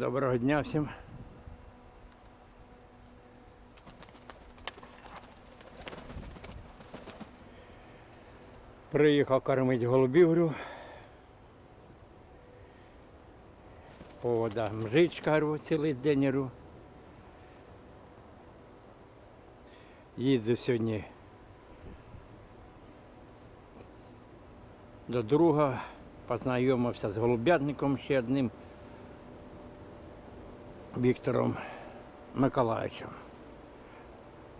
Доброго дня всім. Приїхав кормити голубів. говорю. Повода мжичка говорю, цілий день. говорю. Їздив сьогодні до друга, познайомився з голубятником ще одним. Віктором Миколаївичем.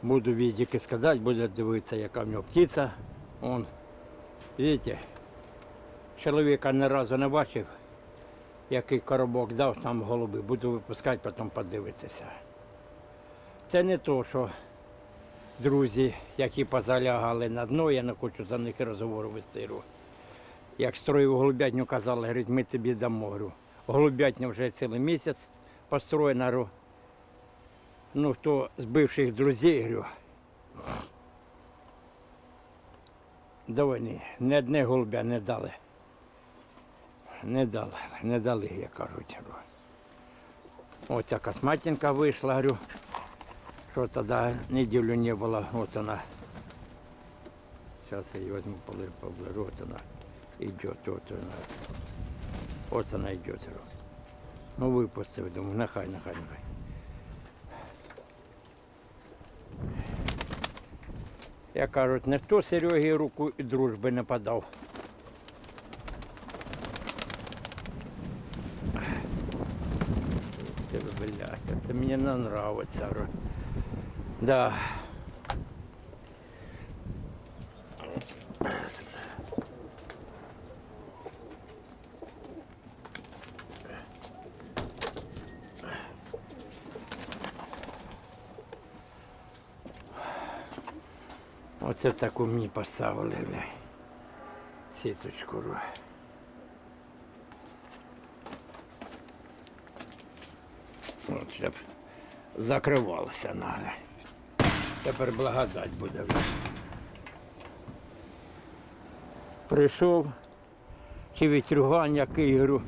Буду відіки сказати, буде дивитися, яка в нього птиця. Он, видите, чоловіка ні разу не бачив, який коробок дав там голуби. Буду випускати, потім подивитися. Це не то, що друзі, які позалягали на дно, я не хочу за них розговору вести. Як строїв голубятню, казали, говорить, ми тобі дамо. Голубятня вже цілий місяць построєна. говорю. Ну, хто з бивших друзів, говорю, до війни ні одне голубя не дали. Не дали, не дали, як кажуть. говорю. Оця косматинка вийшла, говорю, що тоді неділю не було, от вона. Зараз я її візьму поближу, от вона йде, от вона. От вона йде. Ну, випустив, думаю, нехай, нехай, нехай. Як кажуть, ніхто Серегі руку і дружби не подав. Блядь, це мені не нравиться. Да. Оце таку мені поставили, бля. Сіточку. От, щоб закривалося нагле. Тепер благодать буде. Прийшов, чи вітрюган який, говорю,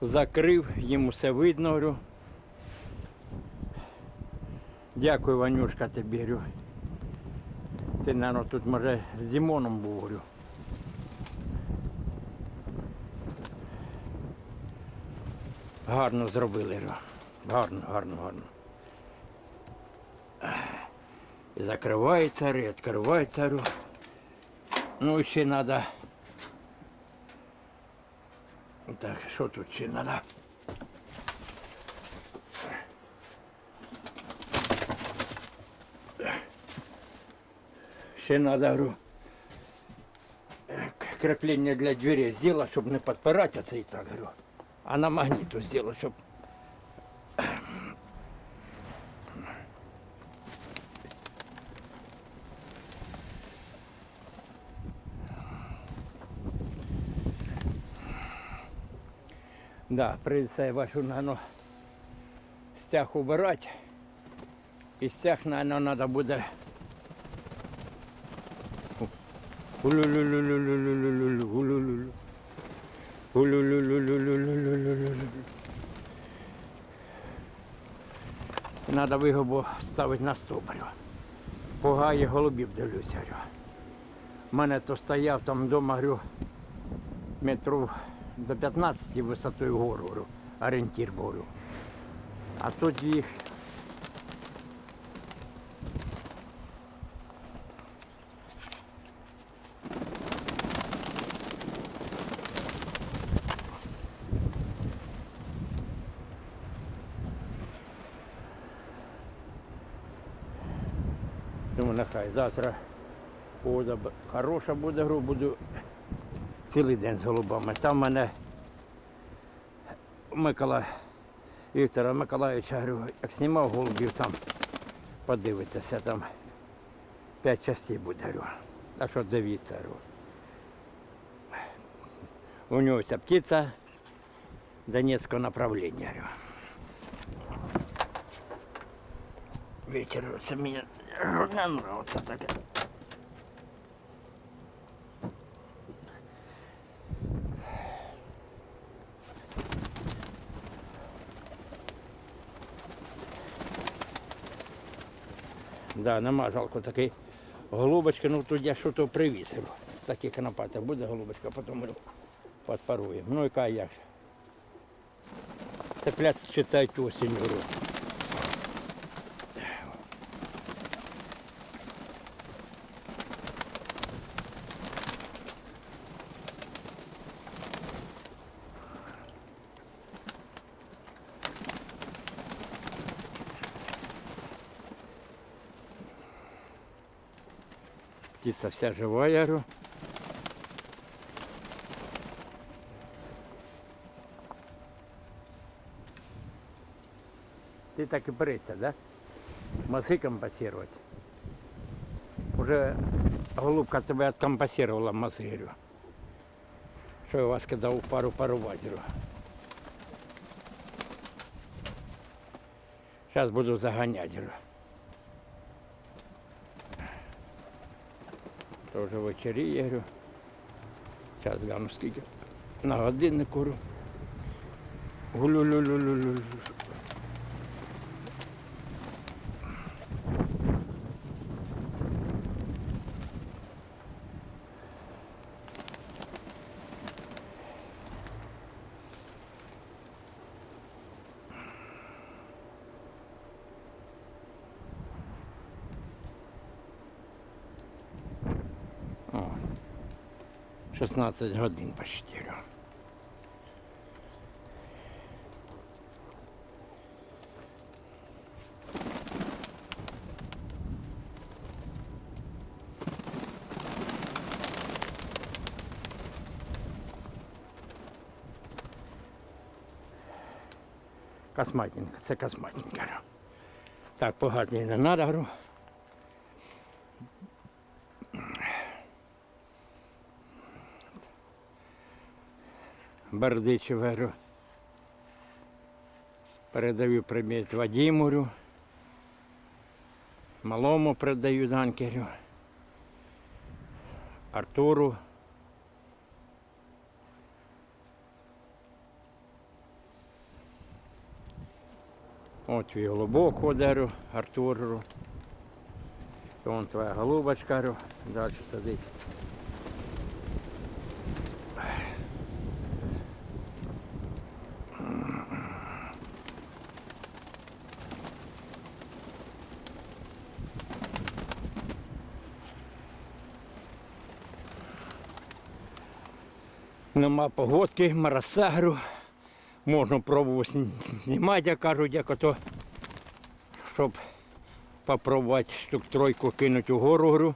закрив, йому все видно, говорю. Дякую, Ванюшка, тобі, говорю. Ти, мабуть, тут може з Дімоном був, говорю. Гарно зробили. Гарно, гарно, гарно. І закривається, відкривається. Ну, ще треба. Так, що тут ще треба? Ще треба, говорю, е, креплення для дверей зробити, щоб не підпирати це і так, говорю. А на магніту зробити, щоб Да, прийдеться я бачу, наверное, стяг убирати. І стяг, наверное, треба буде. Треба вигобу ставити на стовбурю. Погає голубів дивлюся. У мене то стояв там вдома, говорю, метрів до 15 висотою гору, орієнтір був. А тут їх нехай завтра погода хороша буде, гру, буду цілий день з голубами. Там мене Микола Віктора Миколаївича, говорю, як знімав голубів, там подивитися, там п'ять частей буде. Говорю. Так що дивіться. Говорю. У нього вся птиця Донецького направлення. Говорю. Вечір, це мені Ну, не нравиться таке. Да, нема жалко такий голубочки, ну тут я що то привісив. Такі канапати буде голубочка, потім подпаруємо. Ну і кай як. Теплять читають осінь. Гру. Птиця вся жива, я говорю. Ти так і берешся, да? Маси компасувати. Уже голубка тебе откомпасировала маси, говорю. Що я вас кидав пару парувати, говорю. Зараз буду заганяти, говорю. То вже вечері, я говорю. Зараз гляну скільки. На годиннику. Гулю-лю-лю-лю-лю. 16 годин почти. говорю. Косматенька, це косматенька. говорю. Так, погати не треба, говорю. Бердичеверу. Передаю привіт Вадимурю. Малому передаю Данкерю. Артуру. От твій голубок ходеру, Артуру. Вон твоя голубочка, далі сидить. Нема погодки, марасагру. Можна пробувати знімати, як кажуть, як ото, щоб попробувати штук тройку кинути угору. говорю.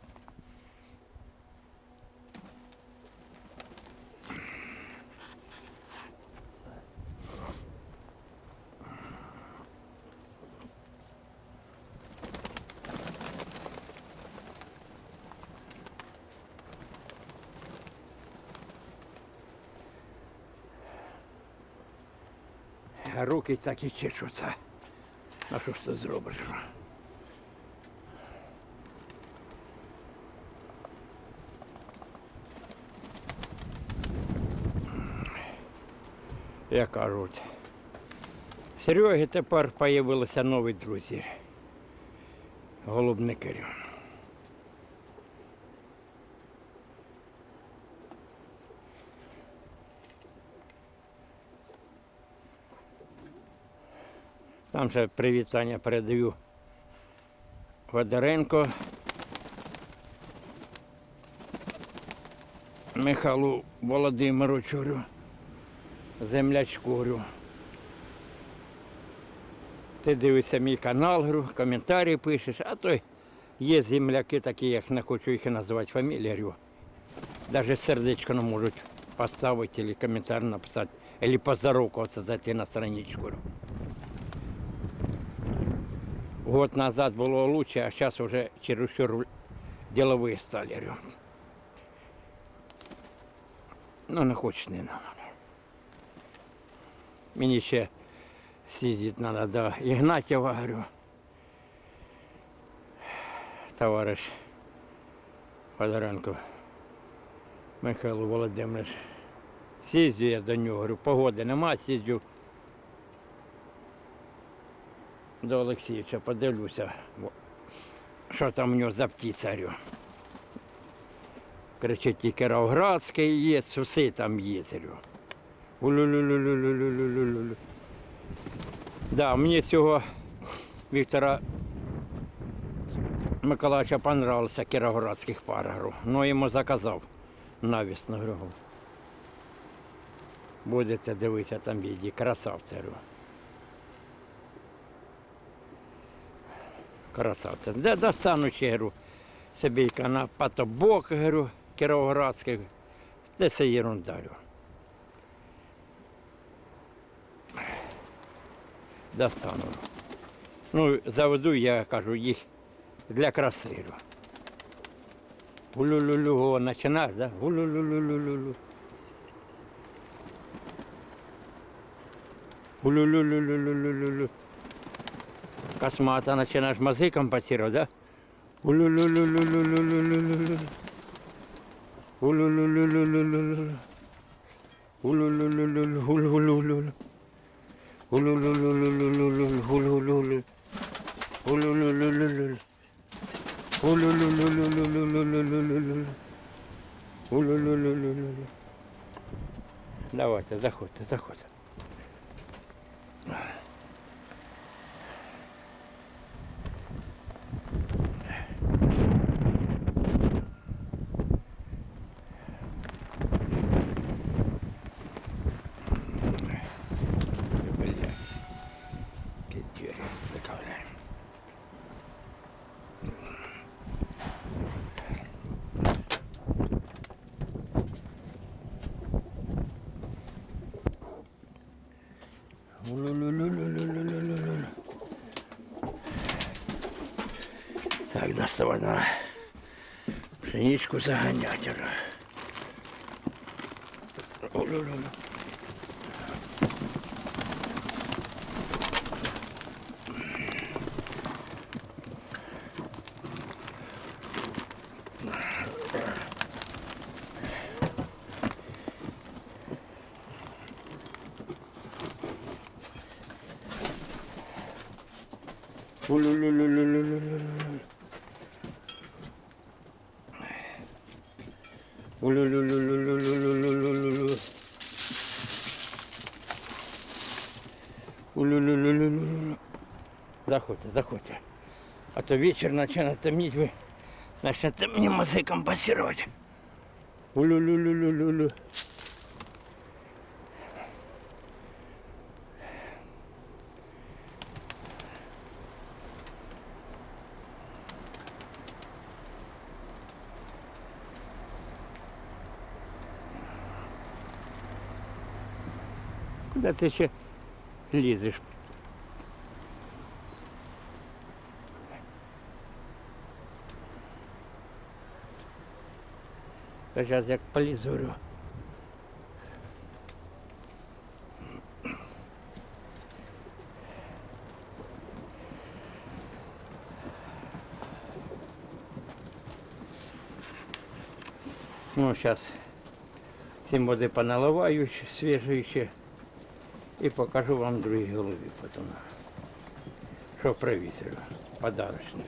А руки так і чешуться. А що ж ти зробиш? Як кажуть. Сереги тепер появилися нові друзі. Голубникарів. Там ще привітання передаю Водоренко. Михайлу Володимировичу, землячку. Ти дивишся мій канал, говорю, коментарі пишеш, а то є земляки такі, як не хочу їх називати фамілію. Навіть сердечко не можуть поставити або коментар написати, або поздоровкатися зайти на страничку говорю. Год назад было лучше, а сейчас уже чересчур деловые стали. говорю. Ну, не хочеш, не надо. Мені ще съездить надо до Ігнатєва, говорю. Товариш Федоренко Михайло Володимирович. Сіздю я до нього, говорю, погоди нема, сіздю до Олексійовича, подивлюся. Що там у нього за говорю. Кричить, і Кіровоградський є, усе там говорю. Да, мені цього Віктора Миколаївича понравився кіровоградських пар. Ну, йому заказав навісно. Будете дивитися там віді, красавця. Красавця. Де достану ще, говорю, собі на потобок, говорю, кіровоградських. Де це ерунда. Достану. Ну, заведу, я кажу, їх для краси. Гулю-лю-лю, починаєш, да? Гулю-лю-лю-лю-лю. Гулю-лю-лю-лю-лю-лю-лю. Космата, начинаешь мозги компасировать, да? Давайте, заходьте, заходьте. Так, доставай на пшеничку загонять. уже. Заходьте, заходьте. А то вечер начинает томить, вы начнете мне мозыком пассировать. Улю-лю-лю-лю-лю-лю. Куди ти ще лізеш? Зараз як полізурю. Ну, зараз цим води поналиваю свіжої ще і покажу вам другі голові потім, що привісили, подарочні.